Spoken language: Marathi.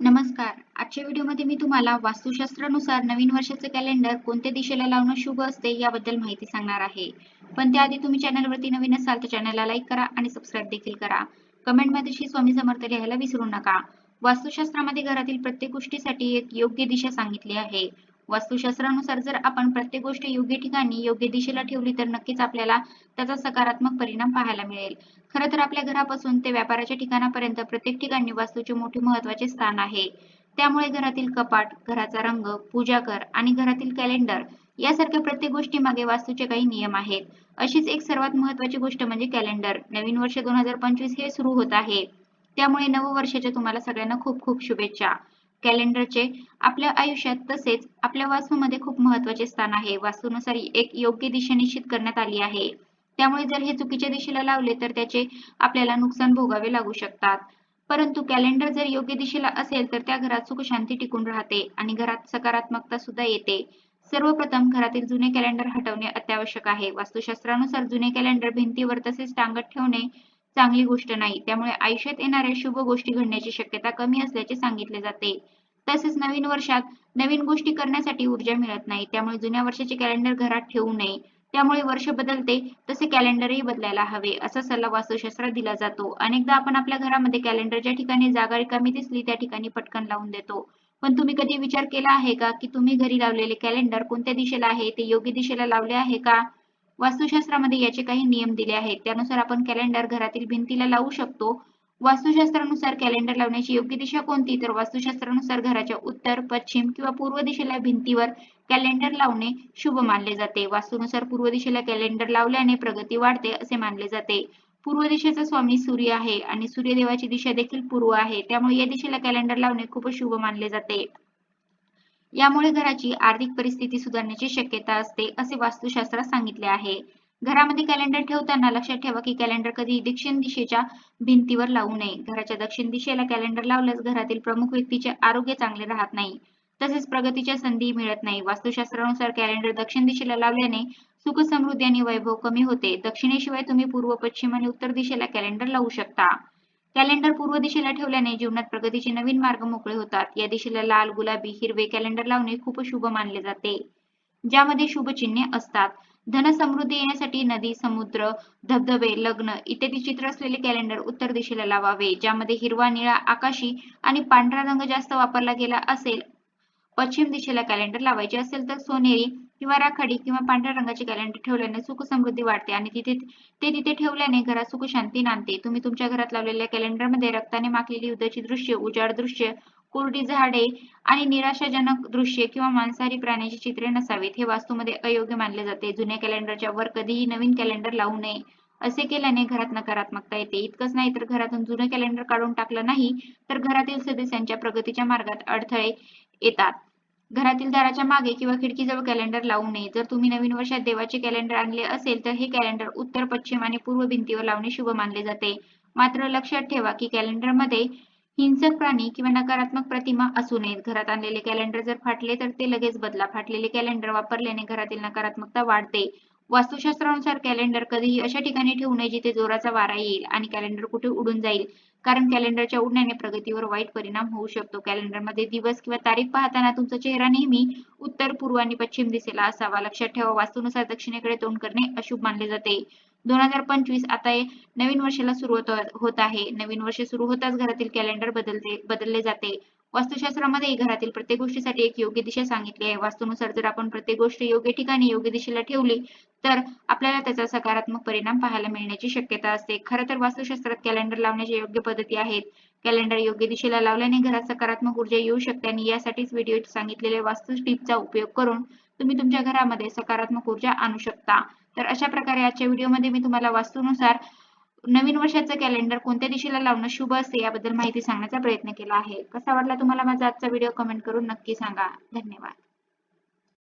नमस्कार. आजच्या व्हिडिओमध्ये मी तुम्हाला वास्तुशास्त्रानुसार नवीन वर्षाचे कॅलेंडर कोणत्या दिशेला लावणं शुभ असते याबद्दल माहिती सांगणार आहे. पण त्याआधी तुम्ही चॅनलवरती नवीन असाल तर चॅनलला लाईक करा आणि सबस्क्राईब देखील करा. कमेंटमध्ये श्री स्वामी समर्थ लिहायला विसरू नका. वास्तुशास्त्रामध्ये घरातील प्रत्येक गोष्टीसाठी एक योग्य दिशा सांगितली आहे. वास्तुशास्त्रानुसार जर आपण प्रत्येक गोष्ट योग्य ठिकाणी योग्य दिशेला ठेवली तर नक्कीच आपल्याला त्याचा सकारात्मक परिणाम पाहायला मिळेल. खरं तर आपल्या घरापासून ते व्यापाराच्या ठिकाणापर्यंत प्रत्येक ठिकाणी वास्तूचे मोठे महत्त्वाचे स्थान आहे. त्यामुळे घरातील कपाट घराचा रंग पूजा कर आणि घरातील कॅलेंडर यासारख्या प्रत्येक गोष्टी मागे वास्तूचे काही नियम आहेत. अशीच एक सर्वात महत्वाची गोष्ट म्हणजे कॅलेंडर नवीन वर्ष दोन हजार पंचवीस हे सुरू होत आहे. त्यामुळे नववर्षाच्या तुम्हाला सगळ्यांना खूप खूप शुभेच्छा. कॅलेंडरचे आपल्या आयुष्यात तसेच आपल्या वास्तूमध्ये खूप महत्त्वाचे स्थान आहे. वास्तूनुसार एक योग्य दिशा निश्चित करण्यात आली आहे. त्यामुळे जर हे चुकीच्या दिशेला लावले तर त्याचे आपल्याला नुकसान भोगावे लागू शकतात. परंतु कॅलेंडर जर योग्य दिशेला असेल तर त्या घरात सुख शांती टिकून राहते आणि घरात सकारात्मकता सुद्धा येते. सर्वप्रथम घरातील जुने कॅलेंडर हटवणे अत्यावश्यक आहे. वास्तुशास्त्रानुसार जुने कॅलेंडर भिंतीवर तसेच टांगत ठेवणे चांगली गोष्ट नाही. त्यामुळे आयुष्यात येणाऱ्या शुभ गोष्टी घडण्याची शक्यता कमी असल्याचे सांगितले जाते. तसेच नवीन वर्षात नवीन गोष्टी करण्यासाठी ऊर्जा मिळत नाही. त्यामुळे जुन्या वर्षाचे कॅलेंडर घरात ठेवू नये. त्यामुळे वर्ष बदलते तसे कॅलेंडरही बदलायला हवे असा सल्ला वास्तुशास्त्रात दिला जातो. अनेकदा आपण आपल्या घरामध्ये कॅलेंडरच्या ठिकाणी जागा रिकामी दिसली त्या ठिकाणी पटकन लावून देतो. पण तुम्ही कधी विचार केला आहे का की तुम्ही घरी लावलेले कॅलेंडर कोणत्या दिशेला आहे? ते योग्य दिशेला लावले आहे का? वास्तुशास्त्रामध्ये याचे काही नियम दिले आहेत. त्यानुसार आपण कॅलेंडर घरातील भिंतीला लावू शकतो. वास्तुशास्त्रानुसार कॅलेंडर लावण्याची योग्य दिशा कोणती? तर वास्तुशास्त्रानुसार घराच्या उत्तर पश्चिम किंवा पूर्व दिशेला भिंतीवर कॅलेंडर लावणे शुभ मानले जाते. वास्तुनुसार पूर्व दिशेला कॅलेंडर लावल्याने प्रगती वाढते असे मानले जाते. पूर्व दिशेचा स्वामी सूर्य आहे आणि सूर्यदेवाची दिशा देखील पूर्व आहे. त्यामुळे या दिशेला कॅलेंडर लावणे खूप शुभ मानले जाते. यामुळे घराची आर्थिक परिस्थिती सुधारण्याची शक्यता असते असे वास्तुशास्त्रात सांगितले आहे. घरामध्ये कॅलेंडर ठेवताना लक्षात ठेवा की कॅलेंडर कधी दक्षिण दिशेच्या भिंतीवर लावू नये. घराच्या दक्षिण दिशेला कॅलेंडर लावल्यास घरातील प्रमुख व्यक्तीचे आरोग्य चांगले राहत नाही. तसेच प्रगतीच्या संधी मिळत नाही. वास्तुशास्त्रानुसार कॅलेंडर दक्षिण दिशेला लावल्याने सुख समृद्धी आणि वैभव कमी होते. दक्षिणेशिवाय तुम्ही पूर्व पश्चिम आणि उत्तर दिशेला कॅलेंडर लावू शकता. कॅलेंडर पूर्व दिशेला ठेवल्याने जीवनात प्रगतीचे नवीन मार्ग मोकळे होतात. या दिशेला लाल गुलाबी हिरवे कॅलेंडर लावणे खूप शुभ मानले जाते. ज्यामध्ये शुभ चिन्हे असतात. धन समृद्धी येण्यासाठी नदी समुद्र धबधबे लग्न इत्यादी चित्र असलेले कॅलेंडर उत्तर दिशेला लावावे. ज्यामध्ये हिरवा निळा आकाशी आणि पांढरा रंग जास्त वापरला गेला असेल पश्चिम दिशेला कॅलेंडर लावायचे असेल तर सोनेरी किंवा राखाडी किंवा पांढऱ्या रंगाचे कॅलेंडर ठेवल्याने सुख समृद्धी वाढते आणि तिथे ते तिथे ठेवल्याने घरात सुख शांती नांदते. तुम्ही तुमच्या घरात लावलेल्या कॅलेंडरमध्ये रक्ताने माखलेली युद्धाची दृश्य उजाड दृश्य कोरडी झाडे आणि निराशाजनक दृश्ये किंवा मांसाहारी प्राण्याची चित्रे नसावीत. हे वास्तूमध्ये अयोग्य मानले जाते. जुन्या कॅलेंडरच्या वर कधीही नवीन कॅलेंडर लावू नये असे केल्याने घरात नकारात्मकता येते. इतकंच नाही तर घरातून जुनं कॅलेंडर काढून टाकलं नाही तर घरातील सदस्यांच्या प्रगतीच्या मार्गात अडथळे येतात. घरातील दाराच्या मागे किंवा खिडकीजवळ कॅलेंडर लावू नये. जर तुम्ही नवीन वर्षात देवाचे कॅलेंडर आणले असेल तर हे कॅलेंडर उत्तर पश्चिम आणि पूर्व भिंतीवर लावणे शुभ मानले जाते. मात्र लक्षात ठेवा की कॅलेंडरमध्ये हिंसक प्राणी किंवा नकारात्मक प्रतिमा असू नयेत. घरात आणलेले कॅलेंडर जर फाटले तर ते लगेच बदला. फाटलेले कॅलेंडर वापरल्याने घरातील नकारात्मकता वाढते. वास्तुशास्त्रानुसार कॅलेंडर कधीही अशा ठिकाणी ठेवू नये जिथे जोराचा वारा येईल आणि कॅलेंडर कुठे उडून जाईल. कारण कॅलेंडरच्या उडण्याने प्रगतीवर वाईट परिणाम होऊ शकतो. कॅलेंडरमध्ये दिवस किंवा तारीख पाहताना तुमचा चेहरा नेहमी उत्तर पूर्व आणि पश्चिम दिशेला असावा. लक्षात ठेवा वास्तुनुसार दक्षिणेकडे तोंड करणे अशुभ मानले जाते. दोन हजार पंचवीस आता नवीन वर्षाला सुरुवात होत आहे. नवीन वर्ष सुरू होताच घरातील कॅलेंडर बदलते बदलले जाते. वास्तुशास्त्रामध्ये घरातील प्रत्येक गोष्टीसाठी एक योग्य दिशा सांगितली आहे. वास्तूनुसार जर आपण प्रत्येक गोष्ट योग्य ठिकाणी योग्य दिशेला ठेवली तर आपल्याला त्याचा सकारात्मक परिणाम पाहायला मिळण्याची शक्यता असते. खरं तर वास्तुशास्त्रात कॅलेंडर लावण्याच्या योग्य पद्धती आहेत. कॅलेंडर योग्य दिशेला लावल्याने घरात सकारात्मक ऊर्जा येऊ शकते आणि यासाठीच व्हिडिओ सांगितलेल्या वास्तू टिपचा उपयोग करून तुम्ही तुमच्या घरामध्ये सकारात्मक ऊर्जा आणू शकता. तर अशा प्रकारे आजच्या व्हिडिओमध्ये मी तुम्हाला वास्तूनुसार नवीन वर्षाचं कॅलेंडर कोणत्या दिशेला लावणं शुभ असते याबद्दल माहिती सांगण्याचा प्रयत्न केला आहे. कसा वाटला तुम्हाला माझा आजचा व्हिडिओ कमेंट करून नक्की सांगा. धन्यवाद.